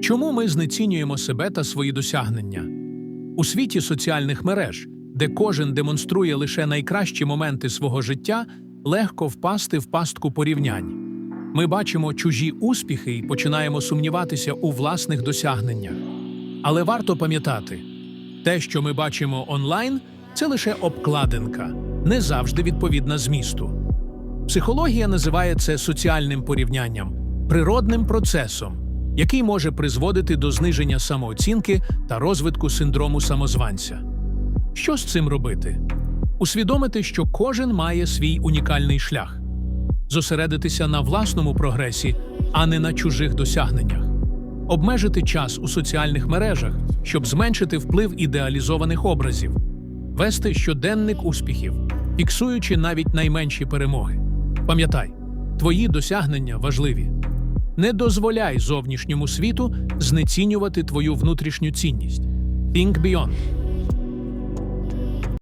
Чому ми знецінюємо себе та свої досягнення? У світі соціальних мереж, де кожен демонструє лише найкращі моменти свого життя, легко впасти в пастку порівнянь. Ми бачимо чужі успіхи і починаємо сумніватися у власних досягненнях. Але варто пам'ятати, те, що ми бачимо онлайн, це лише обкладинка, не завжди відповідна змісту. Психологія називає це соціальним порівнянням, природним процесом, який може призводити до зниження самооцінки та розвитку синдрому самозванця. Що з цим робити? Усвідомити, що кожен має свій унікальний шлях, зосередитися на власному прогресі, а не на чужих досягненнях, обмежити час у соціальних мережах, щоб зменшити вплив ідеалізованих образів, вести щоденник успіхів, фіксуючи навіть найменші перемоги. Пам'ятай, твої досягнення важливі. Не дозволяй зовнішньому світу знецінювати твою внутрішню цінність. Think beyond.